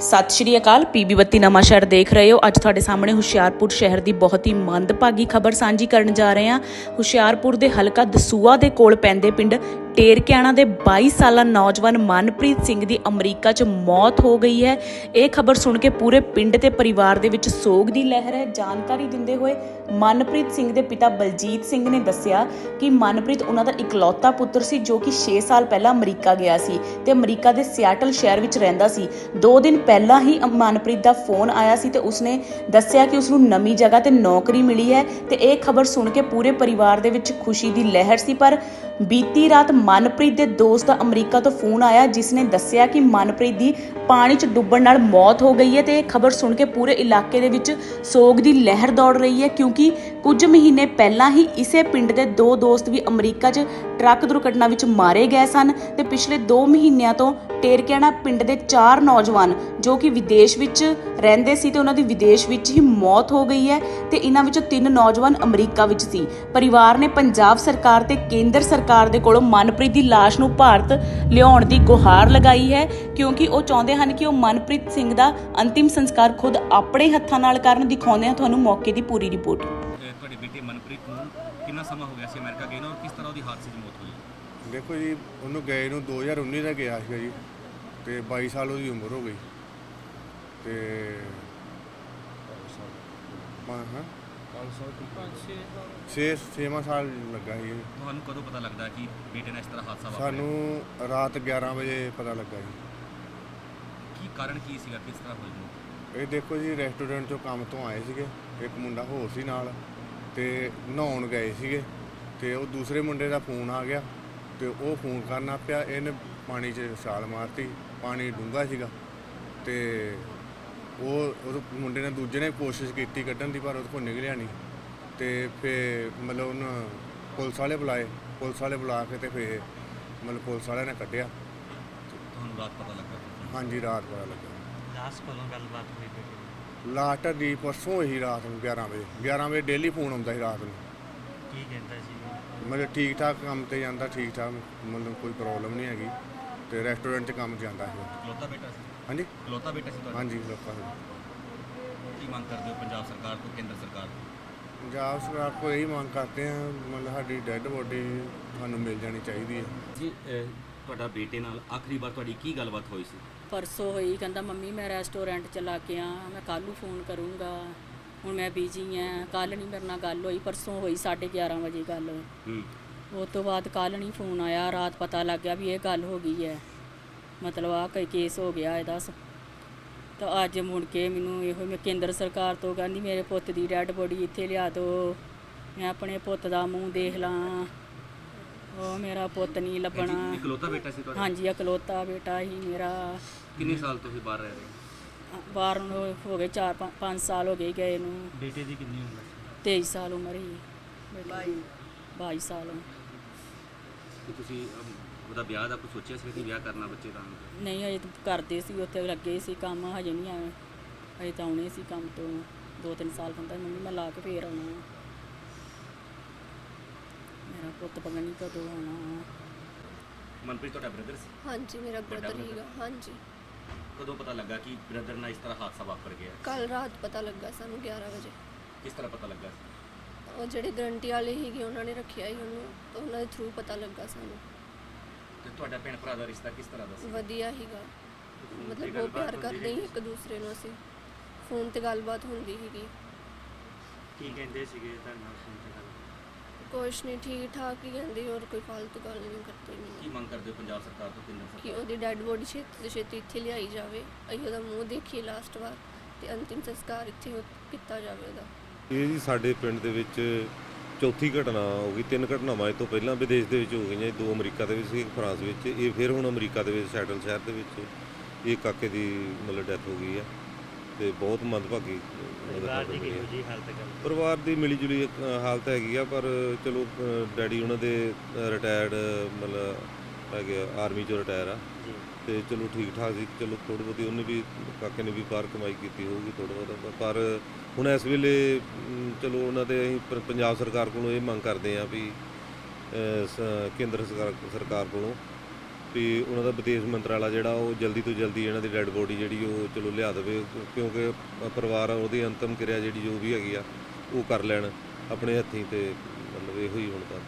ਸਤਿ ਸ਼੍ਰੀ ਅਕਾਲ ਪੀਬੀ ਬੱਤੀ ਨਵਾਂਸ਼ਹਿਰ ਦੇਖ ਰਹੇ ਹੋ। ਅੱਜ ਤੁਹਾਡੇ ਸਾਹਮਣੇ ਹੁਸ਼ਿਆਰਪੁਰ ਸ਼ਹਿਰ ਦੀ ਬਹੁਤ ਹੀ ਮੰਦਭਾਗੀ ਖਬਰ ਸਾਂਝੀ ਕਰਨ ਜਾ ਰਹੇ ਹਾਂ। ਹੁਸ਼ਿਆਰਪੁਰ ਦੇ ਹਲਕਾ ਦਸੂਆ ਦੇ ਕੋਲ ਪੈਂਦੇ ਪਿੰਡ ਟੇਰਕਿਆਣਾ ਦੇ 22 ਸਾਲਾ ਨੌਜਵਾਨ ਮਨਪ੍ਰੀਤ ਸਿੰਘ ਦੀ ਅਮਰੀਕਾ 'ਚ ਮੌਤ ਹੋ ਗਈ ਹੈ। ਇਹ ਖਬਰ ਸੁਣ ਕੇ ਪੂਰੇ ਪਿੰਡ ਤੇ ਪਰਿਵਾਰ ਦੇ ਵਿੱਚ ਸੋਗ ਦੀ ਲਹਿਰ ਹੈ। ਜਾਣਕਾਰੀ ਦਿੰਦੇ ਹੋਏ ਮਨਪ੍ਰੀਤ ਸਿੰਘ ਦੇ ਪਿਤਾ ਬਲਜੀਤ ਸਿੰਘ ਨੇ ਦੱਸਿਆ ਕਿ ਮਨਪ੍ਰੀਤ ਉਹਨਾਂ ਦਾ ਇਕਲੌਤਾ ਪੁੱਤਰ ਸੀ ਜੋ ਕਿ 6 ਸਾਲ ਪਹਿਲਾਂ ਅਮਰੀਕਾ ਗਿਆ ਸੀ ਤੇ ਅਮਰੀਕਾ ਦੇ ਸਿਆਟਲ ਸ਼ਹਿਰ ਵਿੱਚ ਰਹਿੰਦਾ ਸੀ। 2 ਦਿਨ ਪਹਿਲਾਂ ਹੀ ਮਨਪ੍ਰੀਤ ਦਾ ਫੋਨ ਆਇਆ ਸੀ ਤੇ ਉਸਨੇ ਦੱਸਿਆ ਕਿ ਉਸ ਨੂੰ ਨਵੀਂ ਜਗ੍ਹਾ ਤੇ ਨੌਕਰੀ ਮਿਲੀ ਹੈ ਤੇ ਇਹ ਖਬਰ ਸੁਣ ਕੇ ਪੂਰੇ ਪਰਿਵਾਰ ਦੇ ਵਿੱਚ ਖੁਸ਼ੀ ਦੀ ਲਹਿਰ ਸੀ। ਪਰ ਬੀਤੀ ਰਾਤ ਮਨਪ੍ਰੀਤ ਦੇ ਦੋਸਤ ਦਾ ਅਮਰੀਕਾ ਤੋਂ ਫੋਨ ਆਇਆ ਜਿਸ ਨੇ ਦੱਸਿਆ ਕਿ ਮਨਪ੍ਰੀਤ ਦੀ ਪਾਣੀ 'ਚ ਡੁੱਬਣ ਨਾਲ ਮੌਤ ਹੋ ਗਈ ਹੈ ਤੇ ਇਹ ਖਬਰ ਸੁਣ ਕੇ ਪੂਰੇ ਇਲਾਕੇ ਦੇ ਵਿੱਚ ਸੋਗ ਦੀ ਲਹਿਰ ਦੌੜ ਰਹੀ ਹੈ, ਕਿਉਂਕਿ ਕੁਝ ਮਹੀਨੇ ਪਹਿਲਾਂ ਹੀ ਇਸੇ ਪਿੰਡ ਦੇ ਦੋ ਦੋਸਤ ਵੀ ਅਮਰੀਕਾ 'ਚ ਟਰੱਕ ਦੁਰਘਟਨਾ ਵਿੱਚ ਮਾਰੇ ਗਏ ਸਨ ਤੇ ਪਿਛਲੇ 2 ਮਹੀਨਿਆਂ ਤੋਂ ਟੇਰਕਿਆਣਾ ਪਿੰਡ ਦੇ ਚਾਰ ਨੌਜਵਾਨ ਜੋ ਕਿ ਵਿਦੇਸ਼ ਵਿੱਚ ਰਹਿੰਦੇ ਸੀ ਤੇ ਉਹਨਾਂ ਦੀ ਵਿਦੇਸ਼ ਵਿੱਚ ਹੀ ਮੌਤ ਹੋ ਗਈ ਹੈ ਤੇ ਇਹਨਾਂ ਵਿੱਚੋਂ ਤਿੰਨ ਨੌਜਵਾਨ ਅਮਰੀਕਾ ਵਿੱਚ ਸੀ। ਪਰਿਵਾਰ ਨੇ ਪੰਜਾਬ ਸਰਕਾਰ ਤੇ ਕੇਂਦਰ ਸਰਕਾਰ ਦੇ ਕੋਲੋਂ ਮਨਪ੍ਰੀਤ ਦੀ ਲਾਸ਼ ਨੂੰ ਭਾਰਤ ਲਿਆਉਣ ਦੀ ਗੁਹਾਰ ਲਗਾਈ ਹੈ, ਕਿਉਂਕਿ ਉਹ ਚਾਹੁੰਦੇ ਹਨ ਕਿ ਉਹ ਮਨਪ੍ਰੀਤ ਸਿੰਘ ਦਾ ਅੰਤਿਮ ਸੰਸਕਾਰ ਖੁਦ ਆਪਣੇ ਹੱਥਾਂ ਨਾਲ ਕਰਨ ਦਿਖਾਉਂਦੇ ਹਾਂ ਤੁਹਾਨੂੰ ਮੌਕੇ ਦੀ ਪੂਰੀ ਰਿਪੋਰਟ। ਤੁਹਾਡੇ ਬੇਟੇ ਮਨਪ੍ਰੀਤ ਨੂੰ ਕਿੰਨਾ ਸਮਾਂ ਹੋ ਗਿਆ ਸੀ ਅਮਰੀਕਾ ਗਏ ਨੂੰ ਔਰ ਕਿਸ ਤਰ੍ਹਾਂ ਉਹਦੀ ਹਾਦਸੇ 'ਚ ਮੌਤ ਹੋਈ? ਦੇਖੋ ਜੀ ਉਹਨੂੰ ਗਏ ਨੂੰ 2019 ਦਾ ਗਿਆ ਸੀਗਾ ਜੀ ਤੇ 22 ਸਾਲ ਉਹਦੀ ਉਮਰ ਹੋ ਗਈ। ਤੇ ਹਾਂ ਹਾਂ 6 6 ਸਾਲ ਲੱਗਾ ਸੀ ਜੀ। ਤੁਹਾਨੂੰ ਕਦੋਂ ਪਤਾ ਲੱਗਦਾ ਕਿ ਬੇਟੇ ਨਾਲ ਇਸ ਤਰ੍ਹਾਂ ਹਾਦਸਾ ਵਾਪਰਿਆ? ਸਾਨੂੰ ਰਾਤ 11 ਵਜੇ ਪਤਾ ਲੱਗਾ ਜੀ। ਕਾਰਨ ਕੀ ਸੀਗਾ? ਕਿਸ ਤਰ੍ਹਾਂ ਹੋਈ ਮੌਤ ਇਹ ਦੇਖੋ ਜੀ ਰੈਸਟੋਰੈਂਟ ਚੋਂ ਕੰਮ ਤੋਂ ਆਏ ਸੀਗੇ। ਇੱਕ ਮੁੰਡਾ ਹੋਰ ਸੀ ਨਾਲ ਤੇ ਨਹਾਉਣ ਗਏ ਸੀਗੇ ਤੇ ਉਹ ਦੂਸਰੇ ਮੁੰਡੇ ਦਾ ਫੋਨ ਆ ਗਿਆ ਤੇ ਉਹ ਫੋਨ ਕਰਨਾ ਪਿਆ। ਇਹਨੇ ਪਾਣੀ 'ਚ ਛਾਲ ਮਾਰਤੀ ਪਾਣੀ ਡੂੰਘਾ ਸੀਗਾ ਤੇ ਉਹ ਉਹ ਮੁੰਡੇ ਨੇ ਦੂਜੇ ਨੇ ਕੋਸ਼ਿਸ਼ ਕੀਤੀ ਕੱਢਣ ਦੀ ਪਰ ਉਹਦੇ ਕੋਲ ਨਿਕਲਿਆ ਨਹੀਂ ਤੇ ਫੇ ਮਤਲਬ ਉਹਨਾਂ ਪੁਲਿਸ ਵਾਲੇ ਬੁਲਾਏ। ਪੁਲਿਸ ਵਾਲੇ ਬੁਲਾ ਕੇ ਤੇ ਫੇ ਮਤਲਬ ਪੁਲਿਸ ਵਾਲਿਆਂ ਨੇ ਕੱਢਿਆ। ਤੁਹਾਨੂੰ ਰਾਤ ਪਤਾ ਲੱਗਾ? ਹਾਂਜੀ ਰਾਤ ਪਤਾ ਲੱਗਾ। ਲਾਸਟ ਕੋਲੋਂ ਗੱਲਬਾਤ ਹੋਈ ਬੇਟੇ ਲਾਸਟ ਦੀ ਪਰਸੋਂ ਹੋਈ ਰਾਤ ਨੂੰ 11 ਵਜੇ। 11 ਵਜੇ ਡੇਲੀ ਫੋਨ ਆਉਂਦਾ ਸੀ ਰਾਤ ਨੂੰ। ਕੀ ਕਹਿੰਦਾ ਸੀ? ਮਤਲਬ ਠੀਕ ਠਾਕ ਕੰਮ ਤੇ ਜਾਂਦਾ ਠੀਕ ਠਾਕ ਮਤਲਬ ਕੋਈ ਪ੍ਰੋਬਲਮ ਨਹੀਂ ਹੈਗੀ। ਤੇ ਰੈਸਟੋਰੈਂਟ 'ਚ ਕੰਮ ਜਾਂਦਾ ਸੀ। ਉਹ। ਇਕਲੌਤਾ ਬੇਟਾ ਸੀ? ਹਾਂਜੀ? ਇਕਲੌਤਾ ਬੇਟਾ ਸੀ ਤੁਹਾਡਾ? ਹਾਂਜੀ ਲੋਕਾਂ ਨੂੰ ਕੀ ਮੰਗ ਕਰਦੇ ਹੋ ਪੰਜਾਬ ਸਰਕਾਰ ਤੋਂ ਕੇਂਦਰ ਸਰਕਾਰ ਤੋਂ? ਪੰਜਾਬ ਸਰਕਾਰ ਕੋਲ ਇਹੀ ਮੰਗ ਕਰਦੇ ਆ ਮਤਲਬ ਸਾਡੀ ਡੈੱਡ ਬੋਡੀ ਸਾਨੂੰ ਮਿਲ ਜਾਣੀ ਚਾਹੀਦੀ ਹੈ। ਜੀ ਤੁਹਾਡਾ ਬੇਟੇ ਨਾਲ ਆਖਰੀ ਵਾਰ ਤੁਹਾਡੀ ਕੀ ਗੱਲਬਾਤ ਹੋਈ ਸੀ? ਪਰਸੋਂ ਹੋਈ ਕਹਿੰਦਾ ਮੰਮੀ ਮੈਂ ਰੈਸਟੋਰੈਂਟ ਚ ਲਾ ਕੇ ਆ ਮੈਂ ਕੱਲ ਨੂੰ ਫੋਨ ਕਰੂੰਗਾ। ਹੁਣ ਮੈਂ ਬੀਜੀ ਆ ਕੱਲ ਨਹੀਂ ਮੇਰੇ ਨਾਲ ਗੱਲ ਹੋਈ ਪਰਸੋਂ ਹੋਈ 11:30 ਵਜੇ ਗੱਲ। ਹੂੰ। ਉਸ ਤੋਂ ਬਾਅਦ ਕੱਲ ਨਹੀਂ ਫੋਨ ਆਇਆ ਰਾਤ ਪਤਾ ਲੱਗ ਗਿਆ ਵੀ ਇਹ ਗੱਲ ਹੋ ਗਈ ਹੈ। ਮਤਲਬ ਆ ਕੋਈ ਕੇਸ ਹੋ ਗਿਆ ਇਹਦਾ ਤਾਂ ਅੱਜ ਮੁੜ ਕੇ ਮੈਨੂੰ ਇਹੋ ਮੈਂ ਕੇਂਦਰ ਸਰਕਾਰ ਤੋਂ ਕਹਿੰਦੀ ਮੇਰੇ ਪੁੱਤ ਦੀ ਡੈਡ ਬੋਡੀ ਇੱਥੇ ਲਿਆ ਦਿਓ ਮੈਂ ਆਪਣੇ ਪੁੱਤ ਦਾ ਮੂੰਹ ਦੇਖ ਲਾਂ। ਉਹ ਮੇਰਾ ਪੁੱਤ ਨਹੀਂ ਲੱਭਣਾ। ਇਕਲੌਤਾ ਬੇਟਾ ਸੀ ਤੁਹਾਡਾ? ਹਾਂਜੀ ਇਕਲੌਤਾ ਬੇਟਾ ਹੀ ਮੇਰਾ। ਕਿੰਨੇ ਸਾਲ ਤੋਂ ਹੀ ਬਾਹਰ ਰਹਿ ਰਹੇ? ਬਾਹਰ ਨੂੰ ਹੋ ਗਏ 4 5 ਸਾਲ ਹੋ ਗਏ ਗਏ ਨੂੰ। ਬੇਟੇ ਦੀ ਕਿੰਨੀ ਉਮਰ ਸੀ? 23 ਸਾਲ ਉਮਰ ਹੀ। 22 22 ਸਾਲ। ਕਿ ਤੁਸੀਂ ਉਹਦਾ ਵਿਆਹ ਦਾ ਕੁਝ ਸੋਚਿਆ ਸੀ ਕਿ ਵਿਆਹ ਕਰਨਾ ਬੱਚੇ ਦਾ? ਨਹੀਂ ਹਜੇ ਤਾਂ ਕਰਦੇ ਸੀ ਉੱਥੇ ਲੱਗੇ ਸੀ ਕੰਮ ਹਜੇ ਨਹੀਂ ਆਏ। ਹਜੇ ਤਾਂ ਆਉਣੇ ਸੀ ਕੰਮ ਤੋਂ। ਦੋ ਤਿੰਨ ਸਾਲ ਕਹਿੰਦਾ ਮੰਮੀ ਮੈਂ ਲਾ ਕੇ ਫੇਰ ਆਉਣਾ। ਮੇਰਾ ਪੁੱਤ ਪਤਾ ਨਹੀਂ ਕਦੋਂ ਆਉਣਾ। ਮਨਪ੍ਰੀਤ ਤੁਹਾਡਾ ਬ੍ਰਦਰ ਸੀ? ਹਾਂਜੀ ਮੇਰਾ ਵੱਡਾ ਬ੍ਰਦਰ brother? ਹੀਗਾ ਹਾਂਜੀ। ਕਦੋਂ ਪਤਾ ਲੱਗਾ ਕਿ ਬ੍ਰਦਰ ਨਾਲ ਇਸ ਤਰ੍ਹਾਂ ਹਾਦਸਾ ਵਾਪਰ ਗਿਆ? ਕੱਲ ਰਾਤ ਪਤਾ ਲੱਗਾ ਸਾਨੂੰ 11 ਵਜੇ। ਕਿਸ ਤਰ੍ਹਾਂ ਪਤਾ ਲੱਗਾ? ਉਹ ਜਿਹੜੇ ਗਰੰਟੀ ਵਾਲੇ ਸੀਗੇ ਉਹਨਾਂ ਨੇ ਰੱਖਿਆ ਹੀ ਉਹਨੂੰ ਤਾਂ ਉਹਨਾਂ ਦੇ ਥਰੂ ਪਤਾ ਲੱਗਾ ਸਾਨੂੰ। ਤੇ ਤੁਹਾਡਾ ਭੈਣ ਭਰਾ ਦਾ ਰਿਸ਼ਤਾ ਕਿਸ ਤਰ੍ਹਾਂ ਦਾ ਸੀ? ਵਧੀਆ ਹੀਗਾ ਮਤਲਬ ਉਹ ਪਿਆਰ ਕਰਦੇ ਹੀ ਇੱਕ ਦੂਸਰੇ ਨੂੰ ਅਸੀਂ। ਫੋਨ ਤੇ ਗੱਲਬਾਤ ਹੁੰਦੀ ਸੀਗੀ। ਕੀ ਕਹਿੰਦੇ ਸੀਗੇ ਤੁਹਾਡੇ ਨਾਲ ਫੋਨ ਤੇ ਗੱਲ ਕੁਛ ਨਹੀਂ ਠੀਕ ਠਾਕ ਹੀ ਕਹਿੰਦੇ ਹੋਰ ਕੋਈ ਫालतू ਗੱਲ ਨਹੀਂ ਕਰਦੇ ਕੀ ਨਹੀਂ ਮੰਗ ਕਰਦੇ ਹੋ ਪੰਜਾਬ ਸਰਕਾਰ ਤੋਂ ਕੇਂਦਰ ਕਿ ਸਰਕਾਰ ਉਹਦੀ ਡੈੱਡ ਬੋਡੀ ਛੇਤੀ ਤੋਂ ਛੇਤੀ ਇੱਥੇ ਲਿਆਈ ਜਾਵੇ ਅਸੀਂ ਉਹਦਾ ਮੂੰਹ ਦੇਖੀਏ ਲਾਸਟ ਵਾਰ ਤੇ ਅੰਤਿਮ ਸੰਸਕਾਰ ਇੱਥੇ ਹੋ- ਕੀਤਾ ਜਾਵੇ ਉਹਦਾ। ਇਹ ਜੀ ਸਾਡੇ ਪਿੰਡ ਦੇ ਵਿੱਚ ਚੌਥੀ ਘਟਨਾ ਹੋ ਗਈ ਤਿੰਨ ਘਟਨਾਵਾਂ ਇਹ ਤੋਂ ਪਹਿਲਾਂ ਵਿਦੇਸ਼ ਦੇ ਵਿੱਚ ਹੋ ਗਈਆਂ ਜੀ, ਦੋ ਅਮਰੀਕਾ ਦੇ ਵਿੱਚ ਸੀ ਇੱਕ ਫਰਾਂਸ ਵਿੱਚ ਇਹ ਫਿਰ ਹੁਣ ਅਮਰੀਕਾ ਦੇ ਵਿੱਚ ਸੈਟਲ ਸ਼ਹਿਰ ਦੇ ਵਿੱਚ ਇਹ ਕਾਕੇ ਦੀ ਮਤਲਬ ਡੈਥ ਹੋ ਗਈ ਹੈ ਤੇ ਬਹੁਤ ਮੰਦਭਾਗੀ ਪਰਿਵਾਰ ਦੀ ਮਿਲੀ ਹੈ। ਕਿਹੋ ਜੀ ਹਾਲਤ ਕਰ ਪਰਿਵਾਰ ਦੀ ਮਿਲੀ ਜੁਲੀ ਇੱਕ, ਅ, ਹਾਲਤ ਹੈਗੀ ਆ ਪਰ ਚਲੋ ਅ, ਡੈਡੀ ਉਹਨਾਂ ਦੇ ਰਿਟਾਇਰਡ ਮਤਲਬ ਹੈਗੇ ਆਰਮੀ ਚੋਂ ਰਿਟਾਇਰ ਆ। ਜੀ। ਤੇ ਚਲੋ ਠੀਕ ਠਾਕ ਸੀ ਚਲੋ ਥੋੜ੍ਹੀ ਬਹੁਤੀ ਉਹਨੇ ਵੀ ਕਾਕੇ ਨੇ ਵੀ ਬਾਹਰ ਕਮਾਈ ਕੀਤੀ ਹੋਊਗੀ ਥੋੜ੍ਹਾ ਬਹੁਤਾ ਪਰ ਹੁਣ ਇਸ ਵੇਲੇ ਅਮ, ਚਲੋ ਉਹਨਾਂ ਦੇ ਅਸੀਂ ਪ- ਪੰਜਾਬ ਸਰਕਾਰ ਕੋਲੋਂ ਇਹ ਮੰਗ ਕਰਦੇ ਹਾਂ ਵੀ ਅ, ਸ- ਕੇਂਦਰ ਸਰਕਾਰ ਸਰਕਾਰ ਕੋਲੋਂ ਵੀ ਉਹਨਾਂ ਦਾ ਵਿਦੇਸ਼ ਮੰਤਰਾਲਾ ਜਿਹੜਾ ਉਹ ਜਲਦੀ ਤੋਂ ਜਲਦੀ ਇਹਨਾਂ ਦੀ ਡੈੱਡ ਬੋਡੀ ਜਿਹੜੀ ਉਹ ਚਲੋ ਲਿਆ ਦੇਵੇ, ਕਿਉਂਕਿ ਪਰਿਵਾਰ ਉਹਦੀ ਅੰਤਮ ਕਿਰਿਆ ਜਿਹੜੀ ਜੋ ਵੀ ਹੈਗੀ ਆ, ਉਹ ਕਰ ਲੈਣ ਆਪਣੇ ਹੱਥੀਂ ਤੇ ਮਤਲਬ ਇਹੋ ਹੀ ਹੁਣ ਤਾਂ।